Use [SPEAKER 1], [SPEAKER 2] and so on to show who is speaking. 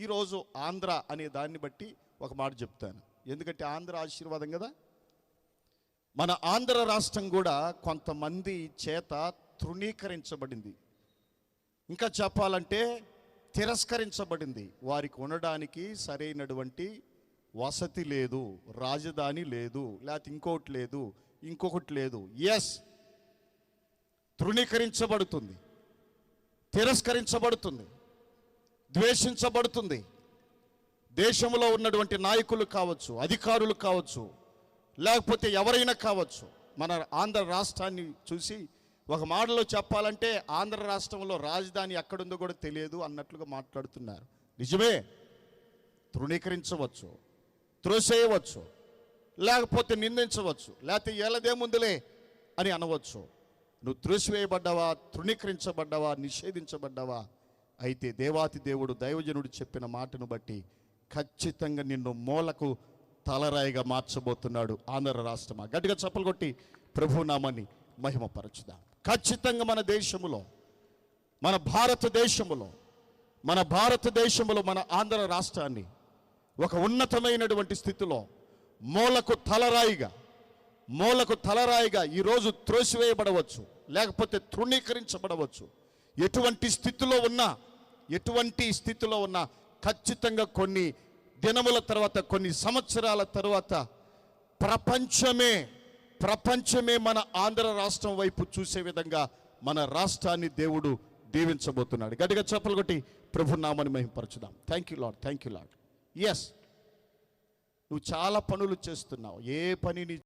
[SPEAKER 1] ఈరోజు ఆంధ్ర అనే దాన్ని బట్టి ఒక మాట చెప్తాను. ఎందుకంటే ఆంధ్ర ఆశీర్వాదం కదా? మన ఆంధ్ర రాష్ట్రం కూడా కొంతమంది చేత తృణీకరించబడింది. ఇంకా చెప్పాలంటే తిరస్కరించబడింది. వారికి ఉండడానికి సరైనటువంటి వసతి లేదు రాజధాని లేదు లేకపోతే ఇంకోటి లేదు ఇంకొకటి లేదు. ఎస్ తృణీకరించబడుతుంది. తిరస్కరించబడుతుంది. ద్వేషించబడుతుంది. దేశంలో ఉన్నటువంటి నాయకులు కావచ్చు అధికారులు కావచ్చు లేకపోతే ఎవరైనా కావచ్చు మన ఆంధ్ర రాష్ట్రాన్ని చూసి ఒక మాటలో చెప్పాలంటే ఆంధ్ర రాష్ట్రంలో రాజధాని ఎక్కడుందో కూడా తెలియదు అన్నట్లుగా మాట్లాడుతున్నారు. నిజమే. తృణీకరించవచ్చు త్రోసేయవచ్చు లేకపోతే నిందించవచ్చు లేకపోతే ఏలదేముందులే అని అనవచ్చు. నువ్వు త్రోసివేయబడ్డావా తృణీకరించబడ్డావా నిషేధించబడ్డావా? అయితే దేవాతి దేవుడు దైవజనుడు చెప్పిన మాటను బట్టి ఖచ్చితంగా నిన్ను మూలకు తలరాయిగా మార్చబోతున్నాడు ఆంధ్ర రాష్ట్రమా? గట్టిగా చప్పలు కొట్టి ప్రభునామాన్ని మహిమపరచుదాం. ఖచ్చితంగా మన దేశములో మన భారతదేశములో మన భారతదేశంలో మన ఆంధ్ర రాష్ట్రాన్ని ఒక ఉన్నతమైనటువంటి స్థితిలో మూలకు తలరాయిగా మూలకు తలరాయిగా ఈరోజు త్రోసివేయబడవచ్చు లేకపోతే తృణీకరించబడవచ్చు. ఎటువంటి స్థితిలో ఉన్నా ఎటువంటి స్థితిలో ఉన్నా ఖచ్చితంగా కొన్ని దినముల తర్వాత కొన్ని సంవత్సరాల తర్వాత ప్రపంచమే ప్రపంచమే మన ఆంధ్ర రాష్ట్రం వైపు చూసే విధంగా మన రాష్ట్రాన్ని దేవుడు దీవించబోతున్నాడు. గట్టిగా చెప్పలు కొట్టి ప్రభు నామని మహింపరచుదాం. Thank you lord thank you lord yes నువ్వు చాలా పనులు చేస్తున్నావు. ఏ పని నీ